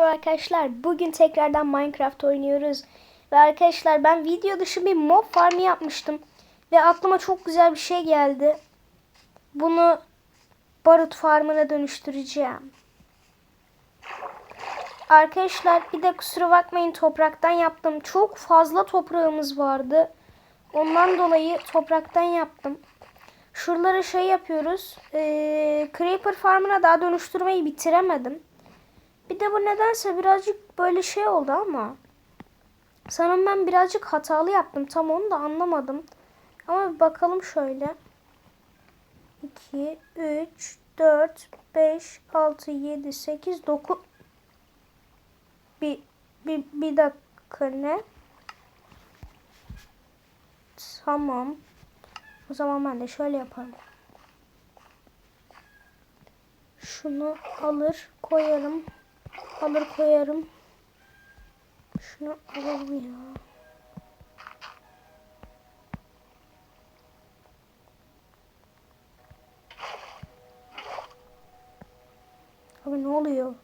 Arkadaşlar. Bugün tekrardan Minecraft oynuyoruz. Ve arkadaşlar ben video dışı bir mob farmı yapmıştım. Ve aklıma çok güzel bir şey geldi. Bunu barut farmına dönüştüreceğim. Arkadaşlar bir de kusura bakmayın topraktan yaptım. Çok fazla toprağımız vardı. Ondan dolayı topraktan yaptım. Şuraları şey yapıyoruz. Ee, Creeper farmına daha dönüştürmeyi bitiremedim. Bir de bu nedense birazcık böyle şey oldu ama. Sanırım ben birazcık hatalı yaptım. Tam onu da anlamadım. Ama bir bakalım şöyle. 2, 3, 4, 5, 6, 7, 8, 9. Bir, bir, bir dakika ne? Tamam. O zaman ben de şöyle yaparım. Şunu alır koyarım. Alır koyarım. Şunu alalım ya. Abi ne oluyor?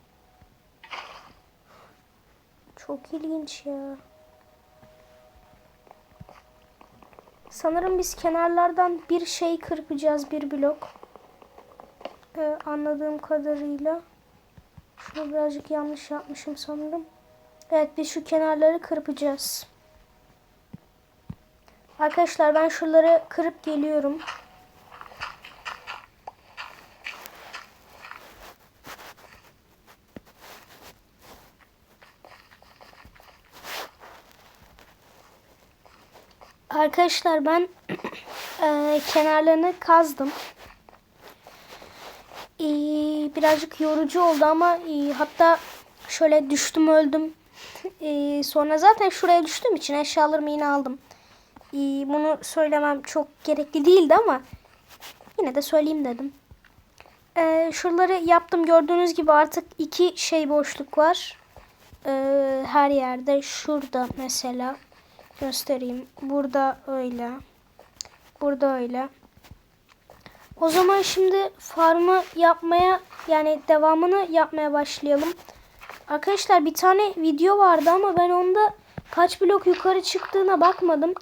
Çok ilginç ya. Sanırım biz kenarlardan bir şey kırpacağız bir blok. Ee, anladığım kadarıyla. Şunu birazcık yanlış yapmışım sanırım. Evet biz şu kenarları kırpacağız. Arkadaşlar ben şuraları kırıp geliyorum. Arkadaşlar ben eee, kenarlarını kazdım. Ee, birazcık yorucu oldu ama ee, hatta şöyle düştüm öldüm. Ee, sonra zaten şuraya düştüğüm için eşyalarımı yine aldım. Ee, bunu söylemem çok gerekli değildi ama yine de söyleyeyim dedim. Ee, şuraları yaptım gördüğünüz gibi artık iki şey boşluk var. Ee, her yerde şurada mesela göstereyim. Burada öyle. Burada öyle. O zaman şimdi farmı yapmaya yani devamını yapmaya başlayalım. Arkadaşlar bir tane video vardı ama ben onda kaç blok yukarı çıktığına bakmadım.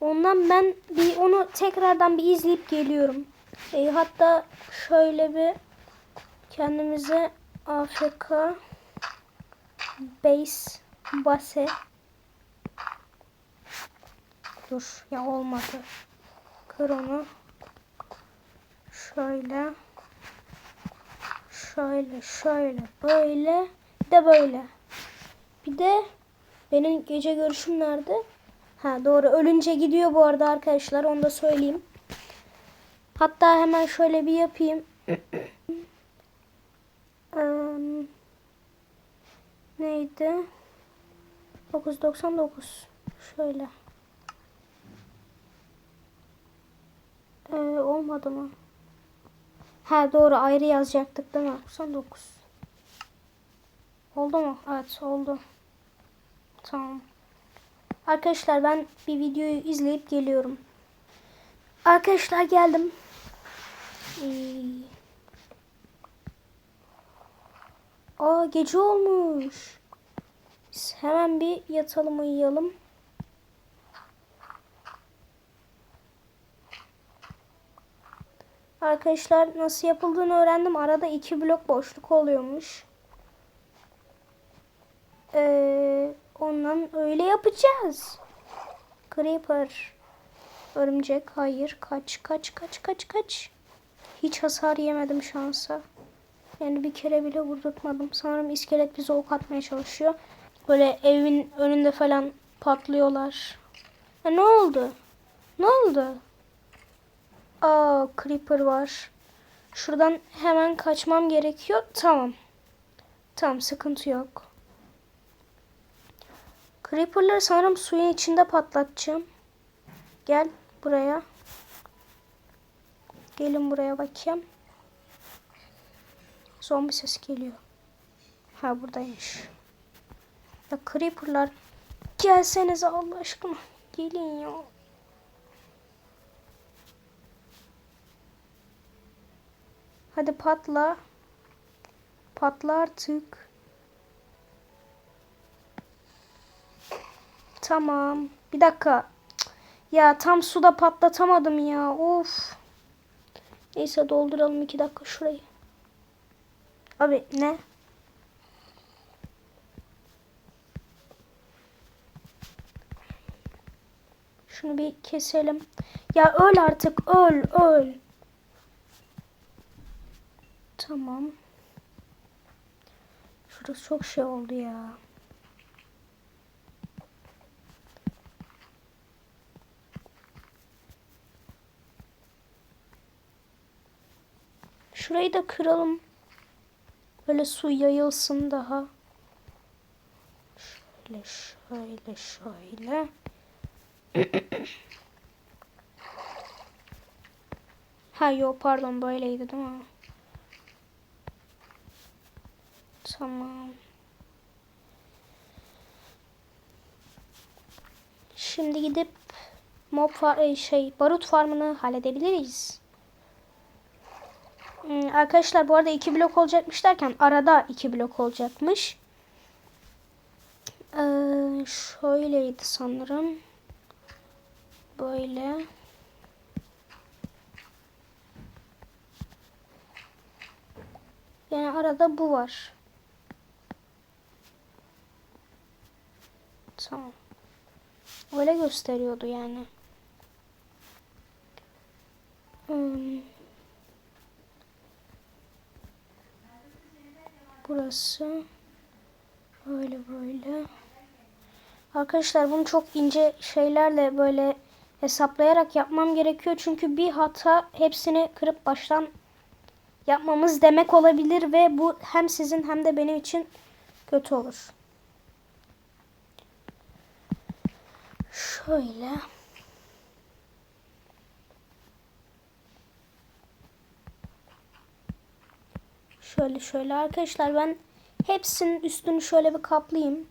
Ondan ben bir onu tekrardan bir izleyip geliyorum. E, hatta şöyle bir kendimize AFK base base Dur ya olmadı. Kır onu. Şöyle. Şöyle şöyle böyle de böyle. Bir de benim gece görüşüm nerede? Ha doğru ölünce gidiyor bu arada arkadaşlar onu da söyleyeyim. Hatta hemen şöyle bir yapayım. Em, neydi? 999 şöyle. Ee, olmadı mı? Ha doğru ayrı yazacaktık değil mi? 99. Oldu mu? Evet oldu. Tamam. Arkadaşlar ben bir videoyu izleyip geliyorum. Arkadaşlar geldim. Ee... Aa gece olmuş. Biz hemen bir yatalım uyuyalım. Arkadaşlar nasıl yapıldığını öğrendim. Arada iki blok boşluk oluyormuş. Ee, ondan öyle yapacağız. Creeper. Örümcek. Hayır. Kaç kaç kaç kaç kaç. Hiç hasar yemedim şansa. Yani bir kere bile vurdurtmadım. Sanırım iskelet bize ok atmaya çalışıyor. Böyle evin önünde falan patlıyorlar. Ya ne oldu? Ne oldu? Aa creeper var. Şuradan hemen kaçmam gerekiyor. Tamam. Tamam sıkıntı yok. Creeper'ları sanırım suyun içinde patlatacağım. Gel buraya. Gelin buraya bakayım. Zombi ses geliyor. Ha buradaymış. Ya Creeper'lar gelsenize Allah aşkına. Gelin ya. Hadi patla. Patla artık. Tamam. Bir dakika. Ya tam suda patlatamadım ya. Of. Neyse dolduralım iki dakika şurayı. Abi ne? Şunu bir keselim. Ya öl artık öl öl. Tamam. Şurası çok şey oldu ya. Şurayı da kıralım. Böyle su yayılsın daha. Şöyle şöyle şöyle. ha yok pardon böyleydi değil mi? Tamam. Şimdi gidip mob far e, şey barut farmını halledebiliriz. Hmm, Arkadaşlar bu arada iki blok olacakmış derken arada iki blok olacakmış. Ee, şöyleydi sanırım. Böyle. Yani arada bu var. Tamam. Öyle gösteriyordu yani. Hmm. Burası. Böyle böyle. Arkadaşlar bunu çok ince şeylerle böyle hesaplayarak yapmam gerekiyor. Çünkü bir hata hepsini kırıp baştan yapmamız demek olabilir ve bu hem sizin hem de benim için kötü olur. Şöyle. Şöyle şöyle arkadaşlar ben hepsinin üstünü şöyle bir kaplayayım.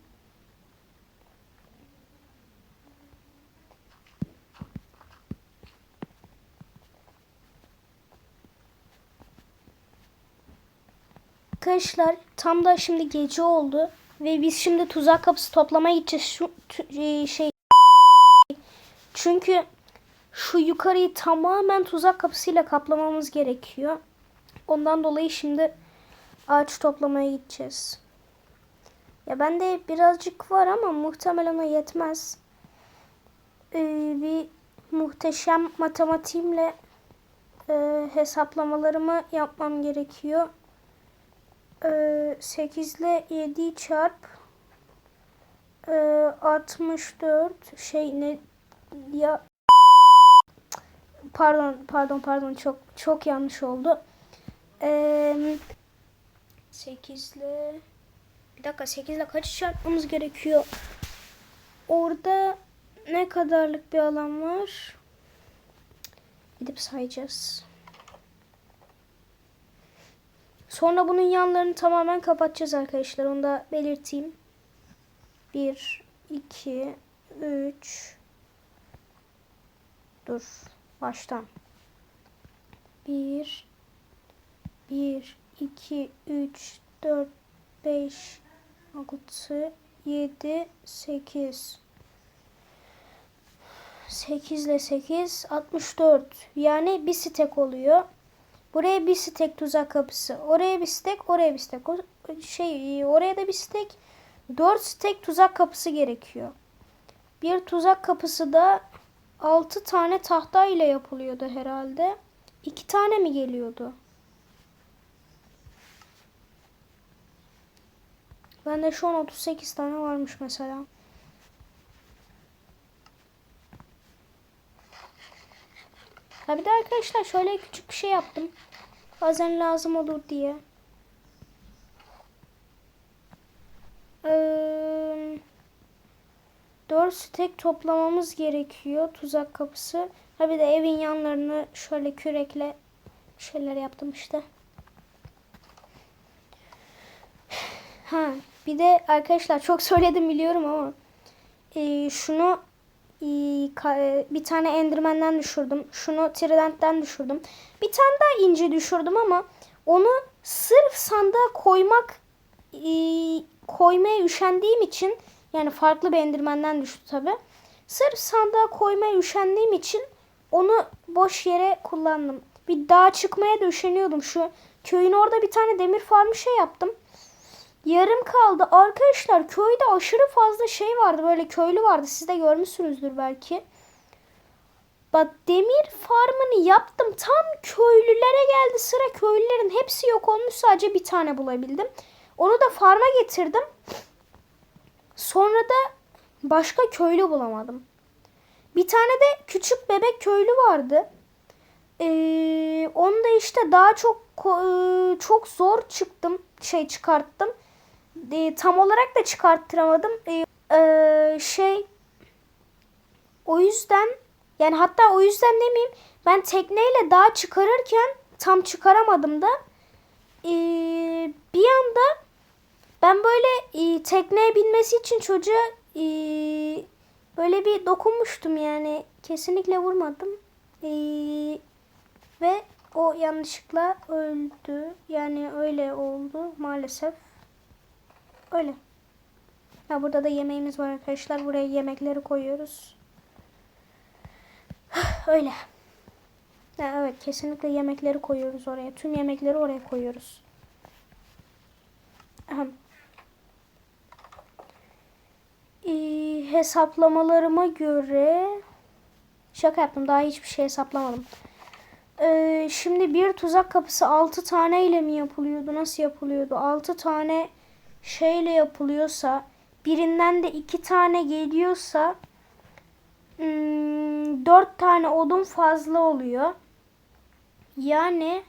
Arkadaşlar tam da şimdi gece oldu ve biz şimdi tuzak kapısı toplamaya gideceğiz. Şu şey çünkü şu yukarıyı tamamen tuzak kapısıyla kaplamamız gerekiyor. Ondan dolayı şimdi ağaç toplamaya gideceğiz. Ya bende birazcık var ama muhtemelen o yetmez. Ee, bir muhteşem matematiğimle e, hesaplamalarımı yapmam gerekiyor. Ee, 8 ile 7'yi çarp e, 64 şey ne ya pardon pardon pardon çok çok yanlış oldu. Ee, 8 ile bir dakika 8 ile kaç çarpmamız gerekiyor? Orada ne kadarlık bir alan var? Gidip sayacağız. Sonra bunun yanlarını tamamen kapatacağız arkadaşlar. Onu da belirteyim. 1, 2, 3 Dur. Baştan. 1 1 2 3 4 5 6 7 8 8 ile 8 64. Yani bir stek oluyor. Buraya bir stek tuzak kapısı. Oraya bir stek, oraya bir stek. O şey oraya da bir stek. 4 stek tuzak kapısı gerekiyor. Bir tuzak kapısı da 6 tane tahta ile yapılıyordu herhalde. 2 tane mi geliyordu? Bende şu an 38 tane varmış mesela. Ha bir de arkadaşlar şöyle küçük bir şey yaptım. Bazen lazım olur diye. Ee, 4 stek toplamamız gerekiyor tuzak kapısı. Ha bir de evin yanlarını şöyle kürekle şeyler yaptım işte. Ha bir de arkadaşlar çok söyledim biliyorum ama e, şunu e, e, bir tane Enderman'den düşürdüm. Şunu Trident'ten düşürdüm. Bir tane daha ince düşürdüm ama onu sırf sandığa koymak e, koymaya üşendiğim için Yani farklı bir endirmenden düştü tabi. Sırf sandığa koymaya üşendiğim için onu boş yere kullandım. Bir dağa çıkmaya da üşeniyordum. Şu köyün orada bir tane demir farmı şey yaptım. Yarım kaldı. Arkadaşlar köyde aşırı fazla şey vardı. Böyle köylü vardı. Siz de görmüşsünüzdür belki. Bak demir farmını yaptım. Tam köylülere geldi sıra. Köylülerin hepsi yok olmuş. Sadece bir tane bulabildim. Onu da farma getirdim. Sonra da başka köylü bulamadım. Bir tane de küçük bebek köylü vardı. Ee, onu da işte daha çok e, çok zor çıktım. Şey çıkarttım. Ee, tam olarak da çıkarttıramadım. Ee, e, şey o yüzden yani hatta o yüzden demeyeyim ben tekneyle daha çıkarırken tam çıkaramadım da ee, bir anda ben böyle e, tekneye binmesi için çocuğa e, böyle bir dokunmuştum yani kesinlikle vurmadım E, ve o yanlışlıkla öldü yani öyle oldu maalesef öyle. Ya burada da yemeğimiz var arkadaşlar buraya yemekleri koyuyoruz. öyle. Ya evet kesinlikle yemekleri koyuyoruz oraya. Tüm yemekleri oraya koyuyoruz. Ahem. Ee, hesaplamalarıma göre şaka yaptım daha hiçbir şey hesaplamadım. Ee, şimdi bir tuzak kapısı 6 tane ile mi yapılıyordu? Nasıl yapılıyordu? 6 tane şeyle yapılıyorsa birinden de 2 tane geliyorsa hmm, 4 tane odun fazla oluyor. Yani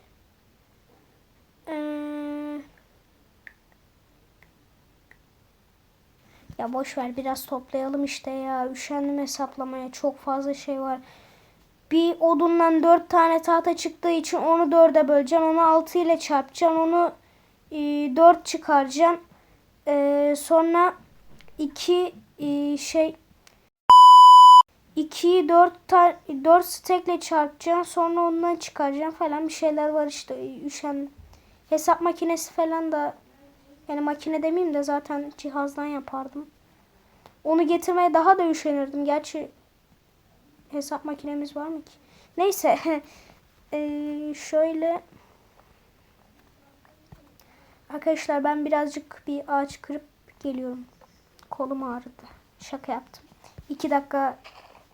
eee Ya boş ver biraz toplayalım işte ya. Üşendim hesaplamaya. Çok fazla şey var. Bir odundan dört tane tahta çıktığı için onu dörde böleceksin. Onu altı ile çarpacaksın. Onu e, dört çıkaracaksın. E, sonra iki e, şey 2'yi 4 4 stekle çarpacaksın. Sonra ondan çıkaracaksın falan bir şeyler var işte. Üşen hesap makinesi falan da yani makine demeyeyim de zaten cihazdan yapardım. Onu getirmeye daha da üşenirdim. Gerçi hesap makinemiz var mı ki? Neyse. ee, şöyle. Arkadaşlar ben birazcık bir ağaç kırıp geliyorum. Kolum ağrıdı. Şaka yaptım. 2 dakika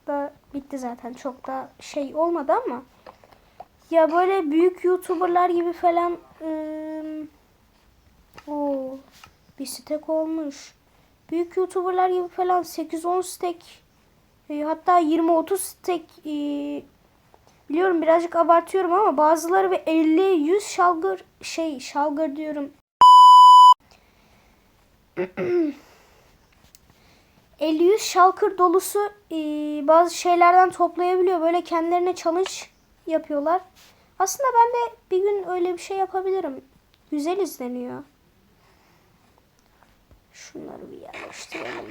da bitti zaten. Çok da şey olmadı ama. Ya böyle büyük youtuberlar gibi falan ıı, Oo, bir stek olmuş. Büyük youtuberlar gibi falan 8-10 stek e, hatta 20-30 stek e, biliyorum birazcık abartıyorum ama bazıları ve 50-100 şalgır şey şalgır diyorum 50-100 şalkır dolusu e, bazı şeylerden toplayabiliyor. Böyle kendilerine challenge yapıyorlar. Aslında ben de bir gün öyle bir şey yapabilirim. Güzel izleniyor. Şunları bir yerleştirelim.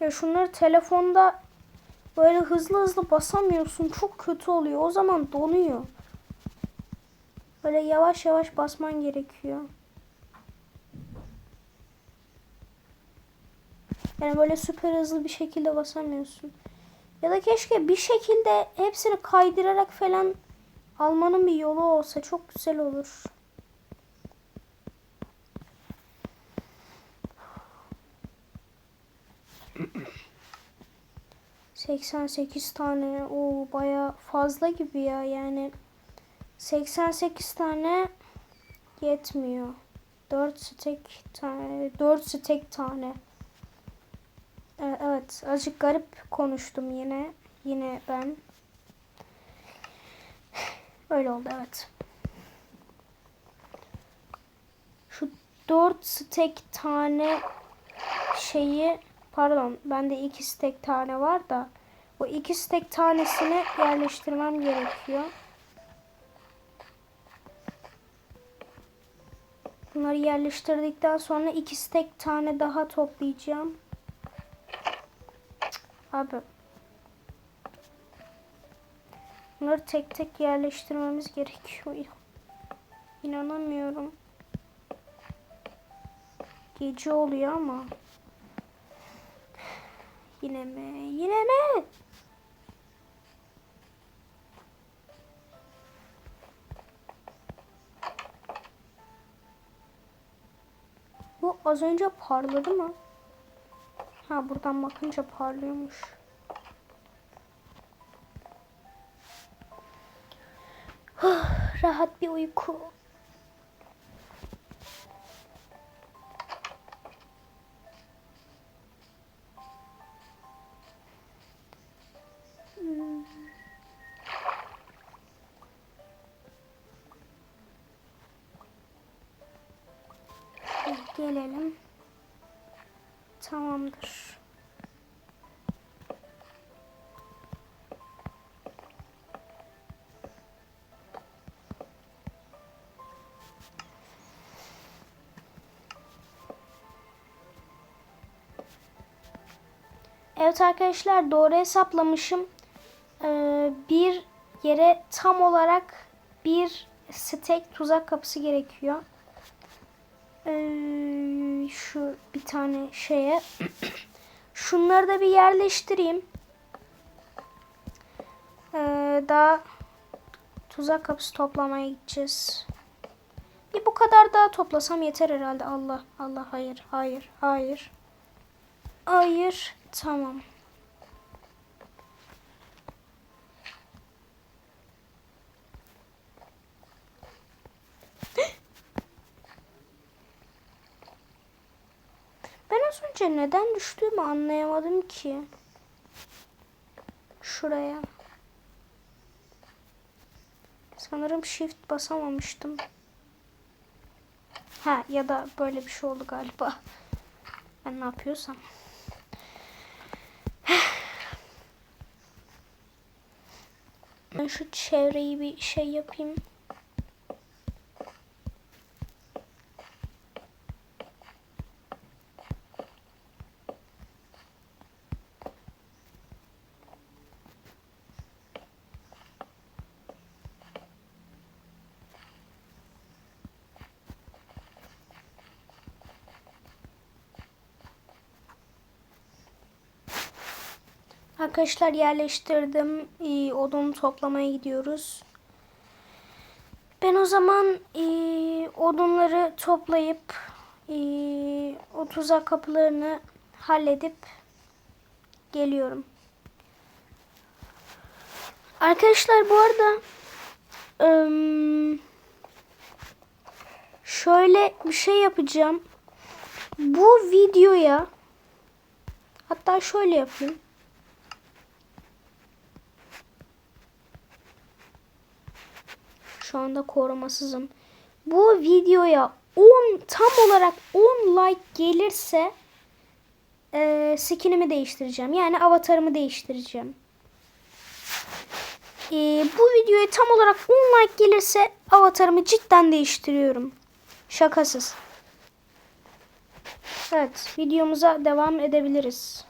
Ya şunları telefonda böyle hızlı hızlı basamıyorsun. Çok kötü oluyor. O zaman donuyor. Böyle yavaş yavaş basman gerekiyor. Yani böyle süper hızlı bir şekilde basamıyorsun. Ya da keşke bir şekilde hepsini kaydırarak falan almanın bir yolu olsa çok güzel olur. Seksen sekiz tane o baya fazla gibi ya yani 88 tane yetmiyor. 4 stek tane 4 stek tane. Ee, evet, azıcık garip konuştum yine. Yine ben. Öyle oldu evet. Şu 4 stek tane şeyi pardon bende 2 stek tane var da o 2 stek tanesini yerleştirmem gerekiyor. Bunları yerleştirdikten sonra 2 stek tane daha toplayacağım. Abi. Bunları tek tek yerleştirmemiz gerekiyor. İnanamıyorum. Gece oluyor ama. Yine mi? Yine mi? Bu az önce parladı mı? Ha buradan bakınca parlıyormuş. Huh, Rahat bir uyku. Hmm. Gelelim. Tamamdır. Evet arkadaşlar doğru hesaplamışım. Ee, bir yere tam olarak bir stek tuzak kapısı gerekiyor. Ee, tane şeye. Şunları da bir yerleştireyim. Ee, daha tuzak kapısı toplamaya gideceğiz. Bir bu kadar daha toplasam yeter herhalde. Allah Allah hayır hayır hayır. Hayır tamam. Önce neden düştüğümü anlayamadım ki. Şuraya. Sanırım shift basamamıştım. Ha ya da böyle bir şey oldu galiba. Ben ne yapıyorsam. Ben şu çevreyi bir şey yapayım. Arkadaşlar yerleştirdim. Ee, odun toplamaya gidiyoruz. Ben o zaman ee, odunları toplayıp ee, o tuzak kapılarını halledip geliyorum. Arkadaşlar bu arada şöyle bir şey yapacağım. Bu videoya hatta şöyle yapayım. Şu anda korumasızım. Bu videoya 10 tam olarak 10 like gelirse e, skinimi değiştireceğim. Yani avatarımı değiştireceğim. E, bu videoya tam olarak 10 like gelirse avatarımı cidden değiştiriyorum. Şakasız. Evet videomuza devam edebiliriz.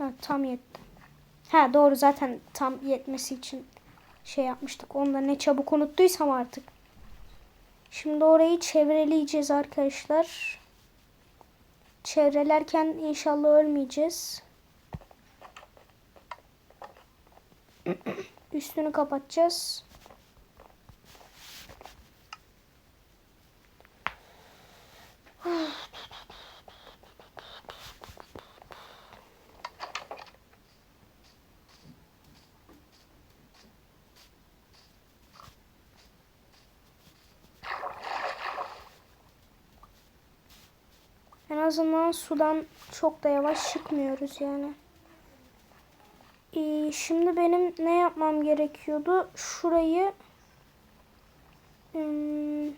Evet tam yetti. Ha doğru zaten tam yetmesi için şey yapmıştık. Onu da ne çabuk unuttuysam artık. Şimdi orayı çevreleyeceğiz arkadaşlar. Çevrelerken inşallah ölmeyeceğiz. Üstünü kapatacağız. Azından sudan çok da yavaş çıkmıyoruz yani. Ee, şimdi benim ne yapmam gerekiyordu? Şurayı hmm,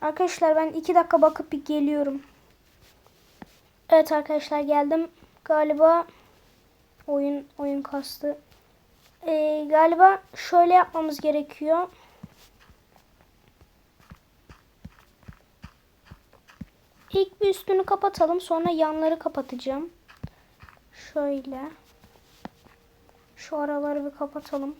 Arkadaşlar ben iki dakika bakıp bir geliyorum. Evet arkadaşlar geldim. Galiba oyun oyun kastı. Ee, galiba şöyle yapmamız gerekiyor. İlk bir üstünü kapatalım. Sonra yanları kapatacağım. Şöyle. Şu araları bir kapatalım.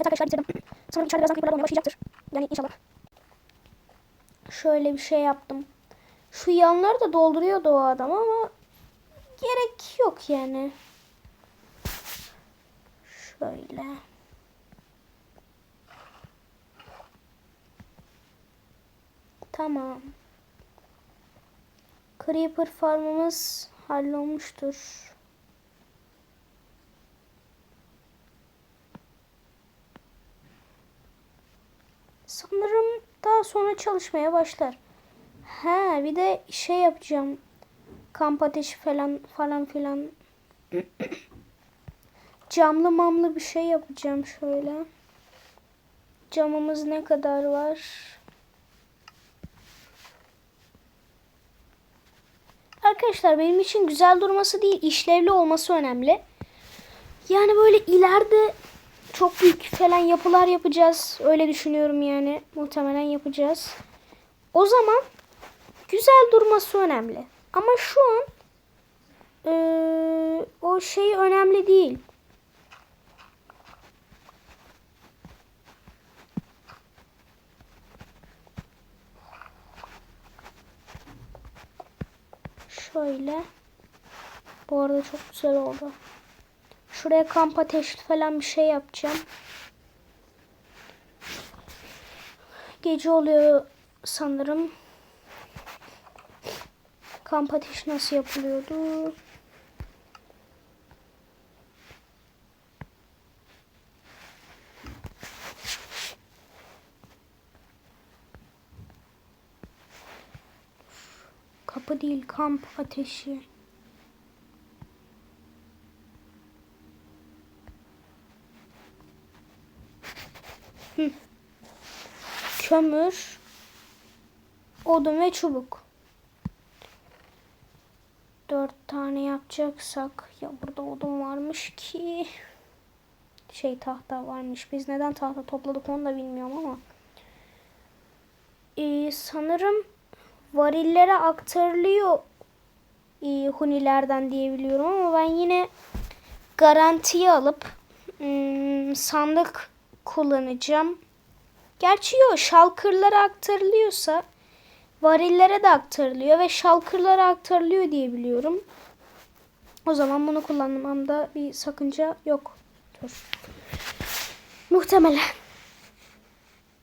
Evet arkadaşlar bitirdim. Sanırım içeride birazdan creeper'lar olmaya başlayacaktır. Yani inşallah. Şöyle bir şey yaptım. Şu yanları da dolduruyordu o adam ama gerek yok yani. Şöyle. Tamam. Creeper farmımız hallolmuştur. Sanırım daha sonra çalışmaya başlar. He bir de şey yapacağım. Kamp ateşi falan falan filan. Camlı mamlı bir şey yapacağım şöyle. Camımız ne kadar var? Arkadaşlar benim için güzel durması değil, işlevli olması önemli. Yani böyle ileride çok büyük falan yapılar yapacağız. Öyle düşünüyorum yani. Muhtemelen yapacağız. O zaman güzel durması önemli. Ama şu an eee, o şey önemli değil. Şöyle. Bu arada çok güzel oldu. Şuraya kamp ateşi falan bir şey yapacağım. Gece oluyor sanırım. Kamp ateşi nasıl yapılıyordu? Kapı değil kamp ateşi. Kömür, odun ve çubuk. Dört tane yapacaksak ya burada odun varmış ki şey tahta varmış. Biz neden tahta topladık onu da bilmiyorum ama. Ee, sanırım varillere aktarılıyor e, hunilerden diye biliyorum ama ben yine garantiye alıp hmm, sandık kullanacağım. Gerçi yok şalkırlara aktarılıyorsa varillere de aktarılıyor ve şalkırlara aktarılıyor diye biliyorum. O zaman bunu kullanmamda bir sakınca yoktur. Muhtemelen.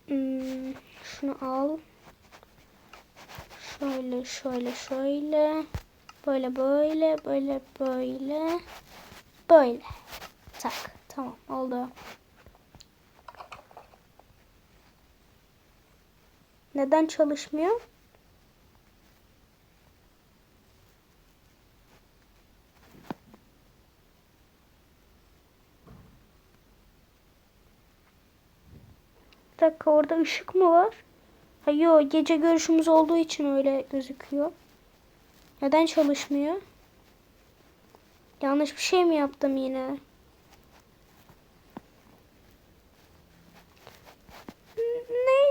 Hmm, şunu al. Şöyle şöyle şöyle. Böyle böyle böyle böyle. Böyle. Tak. Tamam oldu. Neden çalışmıyor? Bir dakika orada ışık mı var? Ha yo gece görüşümüz olduğu için öyle gözüküyor. Neden çalışmıyor? Yanlış bir şey mi yaptım yine?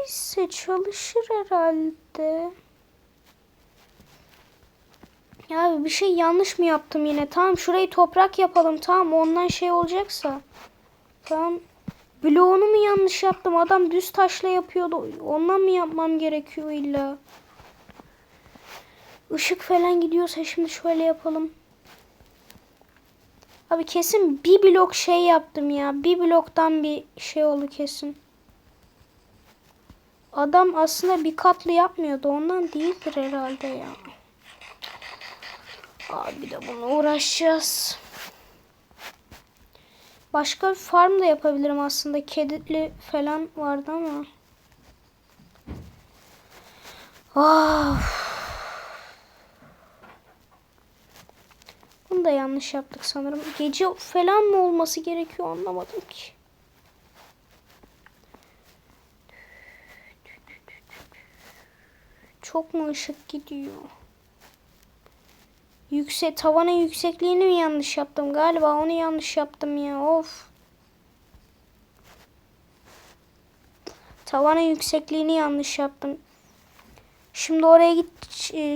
Neyse çalışır herhalde. Ya bir şey yanlış mı yaptım yine? Tamam şurayı toprak yapalım. Tamam ondan şey olacaksa. Tamam. Bloğunu mu yanlış yaptım? Adam düz taşla yapıyordu. Ondan mı yapmam gerekiyor illa? Işık falan gidiyorsa şimdi şöyle yapalım. Abi kesin bir blok şey yaptım ya. Bir bloktan bir şey oldu kesin. Adam aslında bir katlı yapmıyordu. Ondan değildir herhalde ya. Abi de bununla uğraşacağız. Başka bir farm da yapabilirim aslında. Kedili falan vardı ama. Of. Bunu da yanlış yaptık sanırım. Gece falan mı olması gerekiyor anlamadım ki. Çok mu ışık gidiyor? Yüksek tavanın yüksekliğini mi yanlış yaptım? Galiba onu yanlış yaptım ya. Of. Tavanın yüksekliğini yanlış yaptım. Şimdi oraya git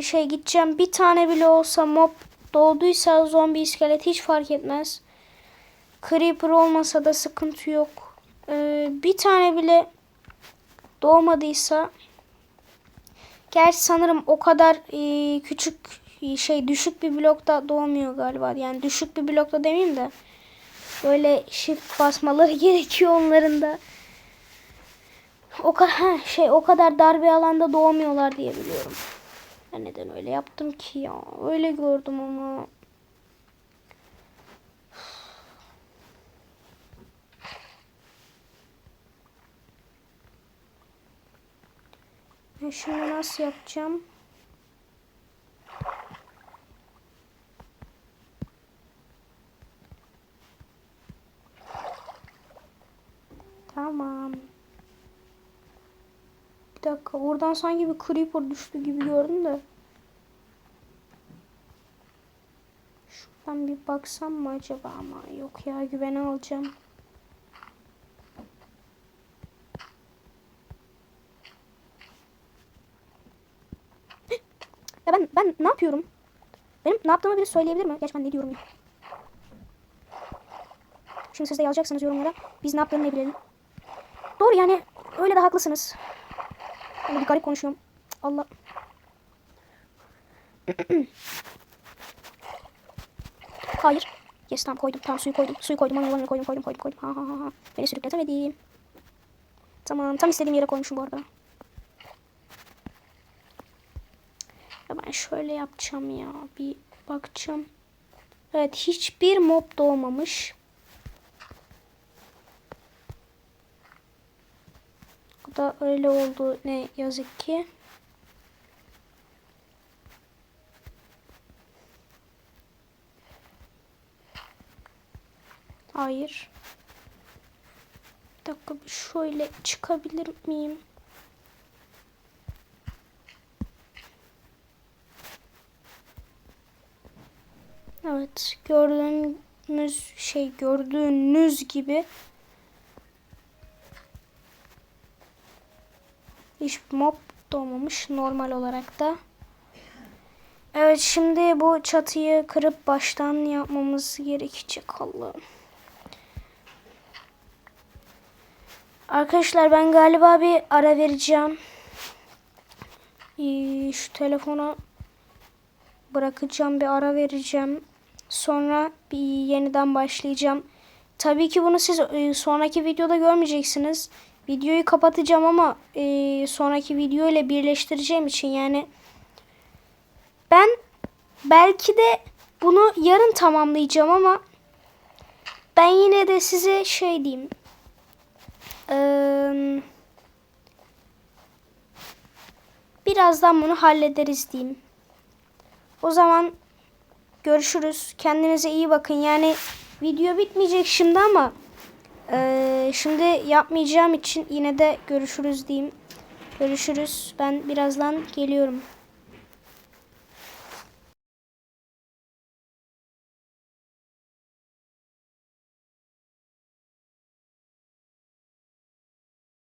şey gideceğim. Bir tane bile olsa mob doğduysa zombi iskelet hiç fark etmez. Creeper olmasa da sıkıntı yok. Ee, bir tane bile doğmadıysa Gerçi sanırım o kadar e, küçük e, şey düşük bir blokta doğmuyor galiba. Yani düşük bir blokta demeyeyim de böyle shift basmaları gerekiyor onların da. O kadar ha, şey o kadar dar bir alanda doğmuyorlar diye biliyorum. Ben neden öyle yaptım ki ya? Öyle gördüm ama. Ben şimdi nasıl yapacağım? Tamam. Bir dakika oradan sanki bir creeper düştü gibi gördüm de. Şuradan bir baksam mı acaba ama yok ya güvene alacağım. Ya ben ben ne yapıyorum? Benim ne yaptığımı biri söyleyebilir mi? Gerçi ben ne diyorum ya. Şimdi siz de yazacaksınız yorumlara. Biz ne yaptığını ne bilelim. Doğru yani öyle de haklısınız. Ben bir garip konuşuyorum. Allah. Hayır. Yes tamam koydum. Tamam suyu koydum. Suyu koydum. Onu koydum koydum koydum koydum. Ha ha. ha. Beni sürükletemedim. Tamam. Tam istediğim yere koymuşum bu arada. Şöyle yapacağım ya. Bir bakacağım. Evet hiçbir mob doğmamış. Bu da öyle oldu ne yazık ki. Hayır. Bir dakika şöyle çıkabilir miyim? Evet gördüğünüz şey gördüğünüz gibi hiç mob doğmamış normal olarak da. Evet şimdi bu çatıyı kırıp baştan yapmamız gerekecek Allah'ım. Arkadaşlar ben galiba bir ara vereceğim. Ee, şu telefona bırakacağım bir ara vereceğim. Sonra bir yeniden başlayacağım. Tabii ki bunu siz e, sonraki videoda görmeyeceksiniz. Videoyu kapatacağım ama e, sonraki video ile birleştireceğim için yani ben belki de bunu yarın tamamlayacağım ama ben yine de size şey diyeyim. Birazdan bunu hallederiz diyeyim. O zaman görüşürüz. Kendinize iyi bakın. Yani video bitmeyecek şimdi ama e, şimdi yapmayacağım için yine de görüşürüz diyeyim. Görüşürüz. Ben birazdan geliyorum.